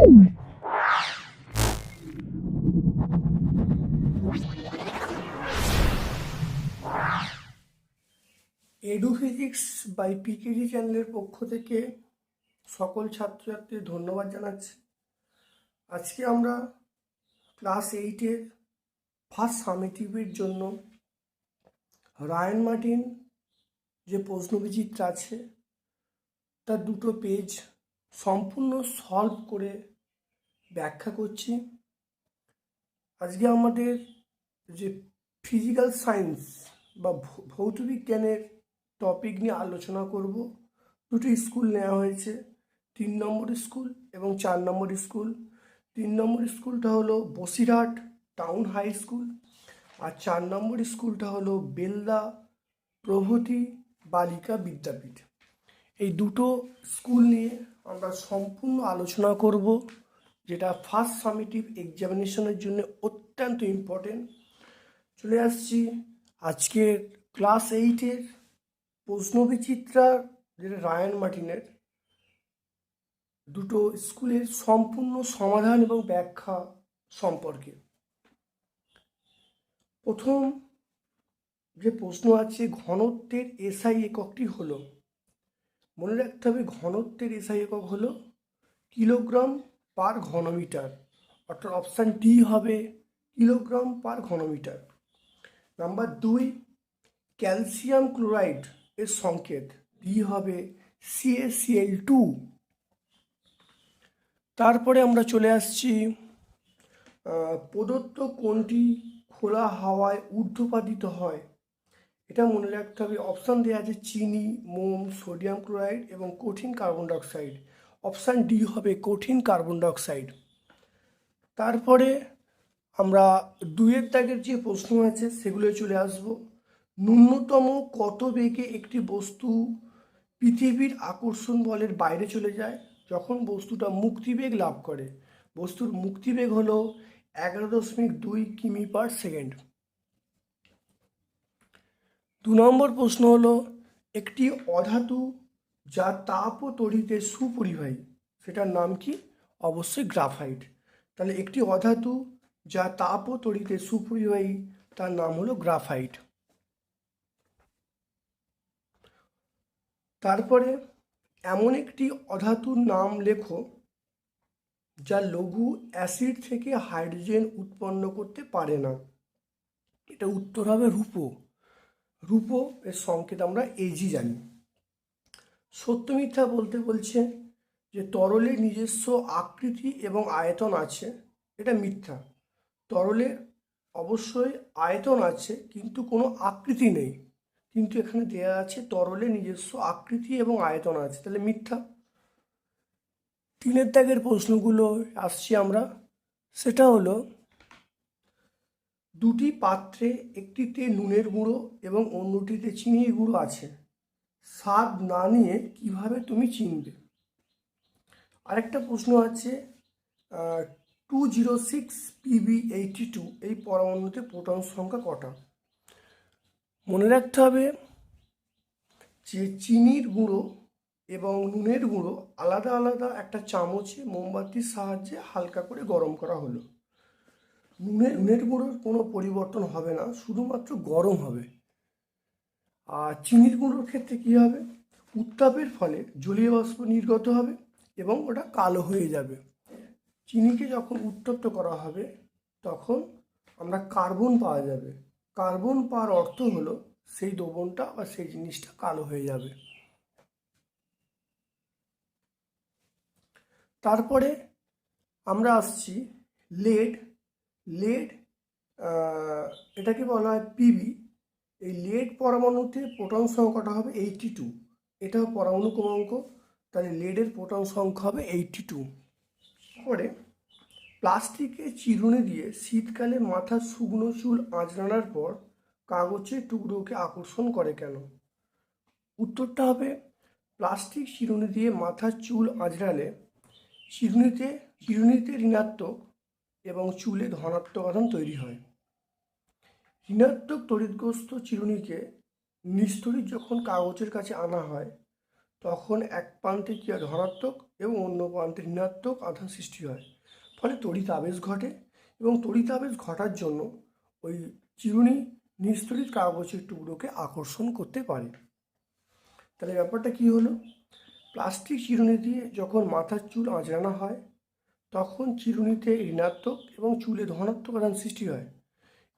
Edu physics by পিকেডি চ্যানেলের পক্ষ থেকে সকল ছাত্রছাত্রীদের ধন্যবাদ জানাচ্ছি। আজকে আমরা ক্লাস এইটের ফার্স্ট সামেটিভের জন্য রায়ন মার্টিন যে প্রশ্নবিচিত্র আছে, তার দুটো পেজ সম্পূর্ণ সলভ করে ব্যাখ্যা করছি। আজকে আমাদের যে ফিজিক্যাল সায়েন্স বা ভৌ- ভৌত বিজ্ঞানের টপিক নিয়ে আলোচনা করব, দুটো স্কুল নেওয়া হয়েছে, তিন নম্বর স্কুল এবং চার নম্বর স্কুল তিন নম্বর স্কুলটা হলো বসিরহাট টাউন হাই স্কুল আর চার নম্বর স্কুলটা হলো বেলদা প্রভৃতি বালিকা বিদ্যাপীঠ। এই দুটো স্কুল নিয়ে আমরা সম্পূর্ণ আলোচনা করব। যেটা ফার্স্ট সামিটিভ এক্সামিনেশনের জন্য অত্যন্ত ইম্পর্টেন্ট চলে আসছি আজকের ক্লাস এইটের প্রশ্নবিচিত্রা, যেটা রায়ান মার্টিনের। দুটো স্কুলের সম্পূর্ণ সমাধান এবং ব্যাখ্যা সম্পর্কে। প্রথম যে প্রশ্ন আছে, ঘনত্বের এসআই এককটি হলো। মনে রাখতে হবে, ঘনত্বের এসআই একক হলো কিলোগ্রাম পার ঘনমিটার, অর্থাৎ অপশান ডি হবে কিলোগ্রাম পার ঘনমিটার। নাম্বার দুই ক্যালসিয়াম ক্লোরাইড এর সংকেত ডি হবে সিএসিএল টু তারপরে আমরা চলে আসছি প্রদত্ত কোনটি খোলা হাওয়ায় ঊর্ধ্বপাতিত হয়? এটা মনে রাখতে হবে অপশান দেওয়া আছে চিনি, মোম সোডিয়াম ক্লোরাইড এবং কঠিন কার্বন ডাইঅক্সাইড অপশান ডি হবে কঠিন কার্বন ডাইঅক্সাইড। তারপরে আমরা দুয়ের দাগের যে প্রশ্ন আছে সেগুলো চলে আসব। ন্যূনতম কত বেগে একটি বস্তু পৃথিবীর আকর্ষণ বলের বাইরে চলে যায়? যখন বস্তুটা মুক্তিবেগ লাভ করে। বস্তুর মুক্তিবেগ হলো এগারো দশমিক দুই কিমি পার সেকেন্ড। দু নম্বর প্রশ্ন হলো, একটি অধাতু যা তাপ ও তড়িতে সুপরিবাহী সেটার নাম কি? অবশ্যই গ্রাফাইট। তাহলে একটি অধাতু যা তাপ ও তড়িতে সুপরিবাহী তার নাম হলো গ্রাফাইট। তারপরে এমন একটি অধাতুর নাম লেখো, যা লঘু অ্যাসিড থেকে হাইড্রোজেন উৎপন্ন করতে পারে না। এটা উত্তর হবে রূপো। রূপো এর সংকেত আমরা এজি জানি। সত্য মিথ্যা বলতে বলছে যে তরলের নিজস্ব আকৃতি এবং আয়তন আছে, এটা মিথ্যা। তরলের অবশ্যই আয়তন আছে, কিন্তু কোনো আকৃতি নেই। কিন্তু এখানে দেয়া আছে তরলে নিজস্ব আকৃতি এবং আয়তন আছে, তাহলে মিথ্যা। তিনের দাগের প্রশ্নগুলো আসছি আমরা। সেটা হলো, দুটি পাত্রে একটিতে নুনের গুঁড়ো এবং অন্যটিতে চিনির গুঁড়ো আছে। স্বাদ না নিয়ে কীভাবে তুমি চিনবে? আরেকটা প্রশ্ন আছে two zero six PB eighty two এই পরমাণুতে প্রোটন সংখ্যা কটা? মনে রাখতে হবে যে চিনির গুঁড়ো এবং নুনের গুঁড়ো আলাদা আলাদা একটা চামচে মোমবাতির সাহায্যে হালকা করে গরম করা হলো। নুনের নুনের গুঁড়োর কোনো পরিবর্তন হবে না, শুধুমাত্র গরম হবে। আর চিনির গুঁড়োর ক্ষেত্রে কী হবে? উত্তাপের ফলে জলীয় বাষ্প নির্গত হবে এবং ওটা কালো হয়ে যাবে। চিনিকে যখন উত্তপ্ত করা হবে, তখন আমরা কার্বন পাওয়া যাবে। কার্বন পাওয়ার অর্থ হলো সেই দ্রবণটা বা সেই জিনিসটা কালো হয়ে যাবে। তারপরে আমরা আসছি লেড। লেড এটাকে বলা হয় পিবি এই লেড পরমাণুতে প্রোটন সংখ্যাটা হবে এইটটি টু এটা পরমাণু ক্রমাঙ্ক, তাহলে লেডের প্রোটন সংখ্যা হবে এইটটি টু পরে প্লাস্টিকের চিরুনি দিয়ে শীতকালে মাথার শুকনো চুল আঁচড়ানোর পর কাগজের টুকরোকে আকর্ষণ করে কেন? উত্তরটা হবে, প্লাস্টিক চিরুনি দিয়ে মাথার চুল আঁচড়ালে চিরুনিতে চিরুনিতে ঋণাত্মক এবং চুলে ধনাত্মক আধান তৈরি হয়। ঋণাত্মক তড়িৎগ্রস্ত চিরুনিকে নিস্তড়িত যখন কাগজের কাছে আনা হয়, তখন এক প্রান্তে কী হয় ধনাত্মক এবং অন্য প্রান্তে ঋণাত্মক আধান সৃষ্টি হয়। ফলে তড়িৎ আবেশ ঘটে এবং তড়িৎ আবেশ ঘটার জন্য ওই চিরুনি নিস্তড়িত কাগজের টুকরোকে আকর্ষণ করতে পারে। তাহলে ব্যাপারটা কি হলো? প্লাস্টিক চিরুনি দিয়ে যখন মাথার চুল আঁচড়ানো হয়, তখন চিরুনিতে ঋণাত্মক এবং চুলে ধনাত্মক আধান সৃষ্টি হয়।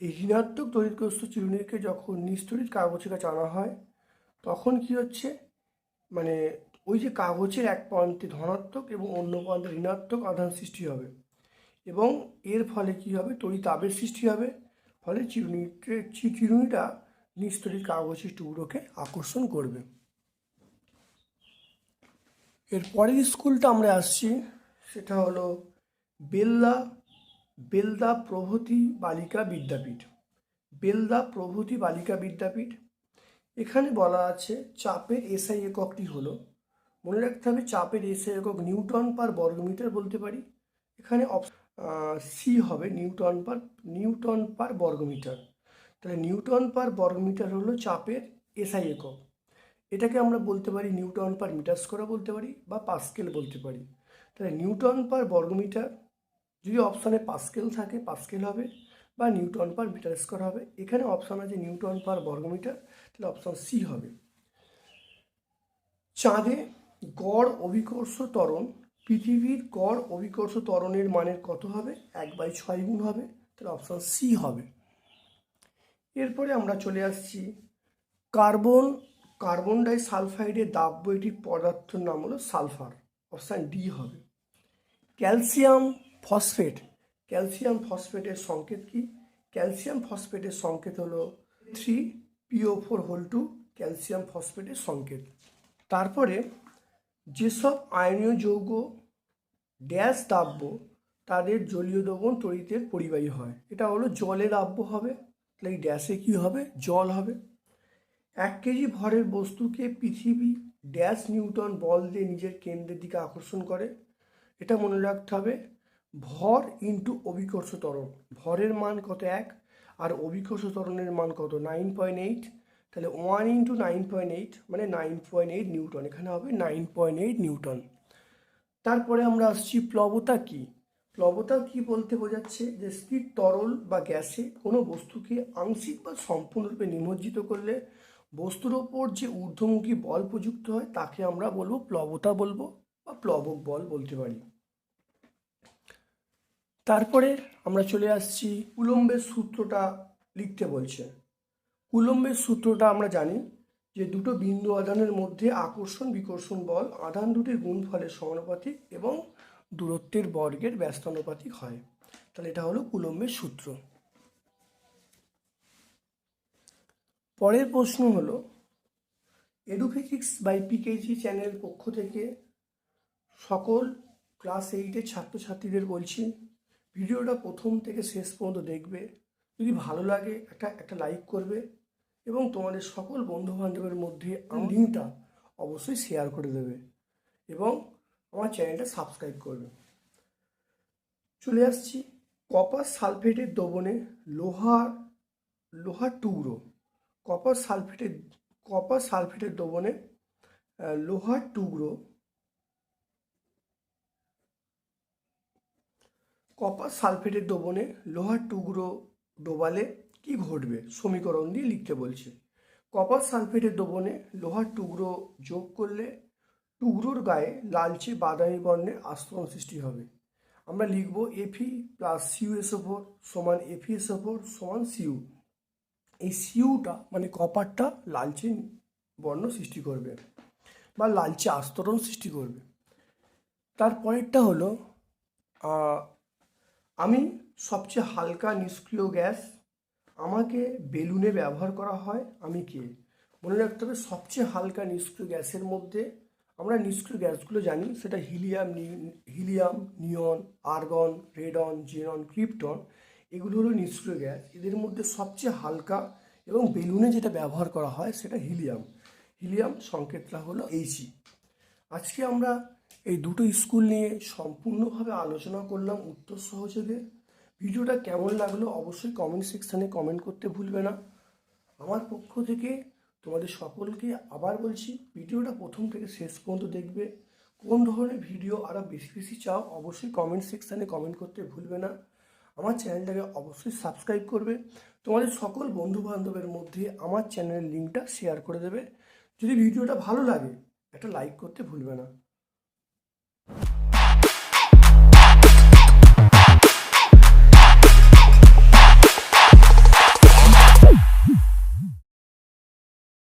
এই ঋণাত্মক তড়িৎগ্রস্ত চিরুনিকে যখন নিস্তড়িত কাগজের কাছে আনা হয়, তখন কি হচ্ছে? মানে ওই যে কাগজের এক প্রান্তে ধনাত্মক এবং অন্য প্রান্তে ঋণাত্মক আধান সৃষ্টি হবে এবং এর ফলে কি হবে? তড়িৎ আবেশ সৃষ্টি হবে, ফলে চিরুনিতে চিরুনিটা নিস্তড়িত কাগজের টুকরোকে আকর্ষণ করবে। এর পরের স্কুলটা আমরা আসছি, সেটা হলো বেলদা বেলদা প্রভৃতি বালিকা বিদ্যাপীঠ। বেলদা প্রভৃতি বালিকা বিদ্যাপীঠ। এখানে বলা আছে চাপের এসআই এককটি হলো। মনে রাখতে হবে চাপের এসআই একক নিউটন পার বর্গমিটার বলতে পারি। এখানে সি হবে নিউটন পার নিউটন পার বর্গমিটার। তাহলে নিউটন পার বর্গমিটার হলো চাপের এসআই একক। এটাকে আমরা বলতে পারি নিউটন পার মিটার স্কোয়ার বলতে পারি বা পাস্কেল বলতে পারি। তাহলে নিউটন পার বর্গমিটার যদি অপশানে পাস্কেল থাকে, পাস্কেল হবে বা নিউটন পার মিটার স্কোয়ার হবে। এখানে অপশান আছে নিউটন পার বর্গমিটার তাহলে অপশান সি হবে। চাঁদে গড় অভিকর্ষ ত্বরণ, পৃথিবীর গড় অভিকর্ষ ত্বরণের মানের কত হবে? এক বাই ছয় গুণ হবে, তাহলে অপশান সি হবে। এরপরে আমরা চলে আসছি কার্বন কার্বন ডাই সালফাইডের দাব্য একটি পদার্থের নাম হলো সালফার, অপশান ডি হবে। ক্যালসিয়াম ফসফেট, ক্যালসিয়াম ফসফেটের সংকেত কি? ক্যালসিয়াম ফসফেটের সংকেত হলো three PO four whole two calcium ফসফেটের সংকেত। তারপরে যেসব আয়নীয় যৌগ ড্যাশ দাব্য তাদের জলীয় দ্রবণ তড়িতের পরিবাহী হয়। এটা হলো জলে দাব্য হবে, তাহলে ড্যাশে কী হবে? জল হবে। এক কেজি ভরের বস্তুকে পৃথিবী ড্যাশ নিউটন বল দিয়ে নিজের কেন্দ্রের দিকে আকর্ষণ করে। এটা মনে রাখতে হবে ভর ইন্টু অভিকর্ষ ত্বরণ। ভরের মান কত এক? আর অভিকর্ষ ত্বরণের মান কত? নাইন পয়েন্ট এইট তাহলে one into nine point eight মানে নাইন পয়েন্ট এইট নিউটন। এখানে হবে নাইন পয়েন্ট এইট নিউটন। তারপরে আমরা আসছি প্লবতা কি? প্লবতা কি বলতে বোঝাচ্ছে যে স্থির তরল বা গ্যাসে কোনো বস্তুকে আংশিক বা সম্পূর্ণরূপে নিমজ্জিত করলে বস্তুর ওপর যে ঊর্ধ্বমুখী বল প্রযুক্ত হয়, তাকে আমরা বলব প্লবতা বলব বা প্লবক বল বলতে পারি। তারপরে আমরা চলে আসছি কুলম্বের সূত্রটা লিখতে বলছে। কুলম্বের সূত্রটা আমরা জানি যে দুটো বিন্দু আধানের মধ্যে আকর্ষণ, বিকর্ষণ বল আধান দুটির গুণফলের সমানুপাতিক এবং দূরত্বের বর্গের ব্যস্তানুপাতিক হয়। তাহলে এটা হলো কুলম্বের সূত্র। পরের প্রশ্ন হলো এডুফিজিক্স বাই পিকেজি চ্যানেল পক্ষ থেকে সকল ক্লাস এইটের ছাত্রছাত্রীদের বলছি ভিডিওটা প্রথম থেকে শেষ পর্যন্ত দেখবে। যদি ভালো লাগে একটা একটা লাইক করবে এবং তোমাদের সকল বন্ধু বান্ধবের মধ্যে লিঙ্কটা অবশ্যই শেয়ার করে দেবে এবং আমার চ্যানেলটা সাবস্ক্রাইব করবে। চলে আসছি কপার সালফেটের দ্রবণে লোহার লোহার টুকরো। কপার সালফেটের কপার সালফেটের দ্রবণে লোহার টুকরো কপার সালফেটের দ্রবণে লোহার টুকরো ডোবালে কি ঘটবে? সমীকরণ দিয়ে লিখতে বলছে। কপার সালফেটের দ্রবণে লোহার টুকরো যোগ করলে টুকরোর গায়ে লালচে বাদামি বর্ণের আস্তরণ সৃষ্টি হবে। আমরা লিখব F E plus C U S four সমান এফি এস ফোর সমান সিউ এই সিউটা মানে কপারটা লালচে বর্ণ সৃষ্টি করবে বা লালচে আস্তরণ সৃষ্টি করবে। তারপরেরটা হলো আমি সবচেয়ে হালকা নিষ্ক্রিয় গ্যাস আমাকে বেলুনে ব্যবহার করা হয়, আমি কে মনে রাখতে হবে সবচেয়ে হালকা নিষ্ক্রিয় গ্যাসের মধ্যে আমরা নিষ্ক্রিয় গ্যাসগুলো জানি, সেটা helium helium, neon, argon, radon, xenon, krypton, এগুলো হলো নিষ্ক্রিয় গ্যাস। এদের মধ্যে সবচেয়ে হালকা এবং বেলুনে যেটা ব্যবহার করা হয় সেটা হিলিয়াম। হিলিয়াম সংকেতটা হলো এইচি আজকে আমরা এই দুটো স্কুল নিয়ে সম্পূর্ণভাবে আলোচনা করলাম উত্তর সহযোগে। ভিডিওটা কেমন লাগল অবশ্যই কমেন্ট সেকশানে কমেন্ট করতে ভুলবে না। আমার পক্ষ থেকে তোমাদের সকলকে আবার বলছি, ভিডিওটা প্রথম থেকে শেষ পর্যন্ত দেখবে। কোন ধরনের ভিডিও আরও বেশি বেশি চাও অবশ্যই কমেন্ট সেকশানে কমেন্ট করতে ভুলবে না। আমার চ্যানেলটাকে অবশ্যই সাবস্ক্রাইব করবে। তোমাদের সকল বন্ধু বান্ধবের মধ্যে আমার চ্যানেলের লিঙ্কটা শেয়ার করে দেবে। যদি ভিডিওটা ভালো লাগে, একটা লাইক করতে ভুলবে না।